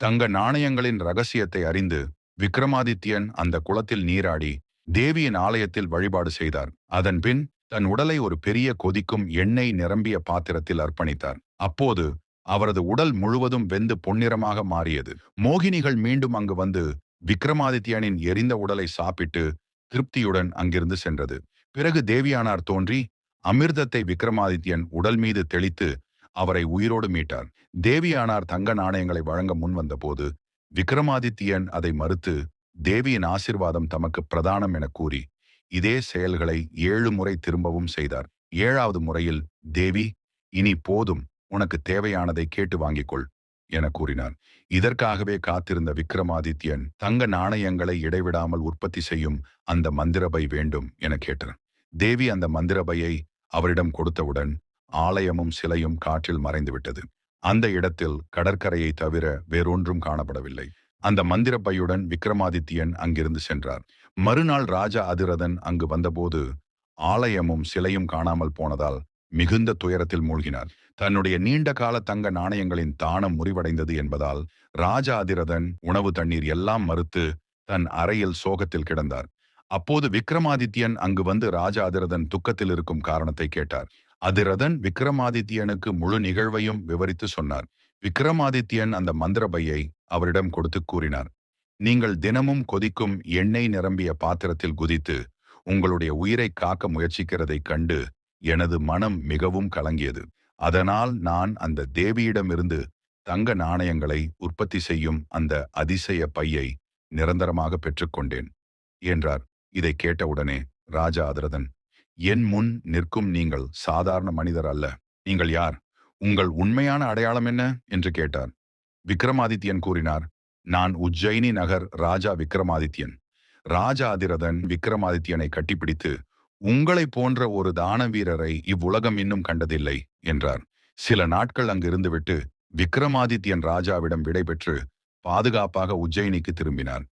தங்க நாணயங்களின் ரகசியத்தை அறிந்து விக்ரமாதித்யன் அந்த குளத்தில் நீராடி தேவியின் ஆலயத்தில் வழிபாடு செய்தார். அதன்பின் தன் உடலை ஒரு பெரிய கொதிக்கும் எண்ணெய் நிரம்பிய பாத்திரத்தில் அர்ப்பணித்தார். அப்போது அவரது உடல் முழுவதும் வெந்து பொன்னிறமாக மாறியது. மோகினிகள் மீண்டும் அங்கு வந்து விக்ரமாதித்யனின் எரிந்த உடலை சாப்பிட்டு திருப்தியுடன் அங்கிருந்து சென்றது. பிறகு தேவியானார் தோன்றி அமிர்தத்தை விக்ரமாதித்யன் உடல் மீது தெளித்து அவரை உயிரோடு மீட்டார். தேவியானார் தங்க நாணயங்களை வழங்க முன்வந்த போது விக்ரமாதித்யன் அதை மறுத்து தேவியின் ஆசிர்வாதம் தமக்கு பிரதானம் என கூறி இதே செயல்களை ஏழு முறை திரும்பவும் செய்தார். ஏழாவது முறையில் தேவி இனி போதும் உனக்கு தேவையானதை கேட்டு வாங்கிக்கொள் என கூறினார். இதற்காகவே காத்திருந்த விக்ரமாதித்யன் தங்க நாணயங்களை இடைவிடாமல் உற்பத்தி செய்யும் அந்த மந்திரபை வேண்டும் என கேட்டார். தேவி அந்த மந்திரபையை அவரிடம் கொடுத்தவுடன் ஆலயமும் சிலையும் காற்றில் மறைந்துவிட்டது அந்த இடத்தில் கடற்கரையை தவிர வேறொன்றும் காணப்படவில்லை. அந்த மந்திரப்பையுடன் விக்ரமாதித்யன் அங்கிருந்து சென்றார். மறுநாள் ராஜா அதிரதன் அங்கு வந்தபோது ஆலயமும் சிலையும் காணாமல் போனதால் மிகுந்த துயரத்தில் மூழ்கினார். தன்னுடைய நீண்ட கால தங்க நாணயங்களின் தானம் முறிவடைந்தது என்பதால் ராஜா அதிரதன் உணவு தண்ணீர் எல்லாம் மறுத்து தன் அறையில் சோகத்தில் கிடந்தார். அப்போது விக்ரமாதித்யன் அங்கு வந்து ராஜா அதிரதன் துக்கத்தில் இருக்கும் காரணத்தை கேட்டார். அதிரதன் விக்ரமாதித்யனுக்கு முழு நிகழ்வையும் விவரித்து சொன்னார். விக்ரமாதித்யன் அந்த மந்திரபையை அவரிடம் கொடுத்து கூறினார். நீங்கள் தினமும் கொதிக்கும் எண்ணெய் நிரம்பிய பாத்திரத்தில் குதித்து உங்களுடைய உயிரை காக்க முயற்சிக்கிறதைக் கண்டு எனது மனம் மிகவும் கலங்கியது. அதனால் நான் அந்த தேவியிடமிருந்து தங்க நாணயங்களை உற்பத்தி செய்யும் அந்த அதிசய பையை நிரந்தரமாக பெற்றுக்கொண்டேன் என்றார். இதை கேட்டவுடனே ராஜா அதிரதன் என் முன் நிற்கும் நீங்கள் சாதாரண மனிதர் அல்ல. நீங்கள் யார்? உங்கள் உண்மையான அடையாளம் என்ன? என்று கேட்டார். விக்ரமாதித்யன் கூறினார் நான் உஜ்ஜயினி நகர் ராஜா விக்ரமாதித்யன். ராஜா அதிரதன் விக்ரமாதித்யனை கட்டிப்பிடித்து உங்களை போன்ற ஒரு தான வீரரை இவ்வுலகம் இன்னும் கண்டதில்லை என்றார். சில நாட்கள் அங்கு இருந்துவிட்டு விக்ரமாதித்யன் ராஜாவிடம் விடைபெற்று பாதுகாப்பாக உஜ்ஜயினிக்கு திரும்பினார்.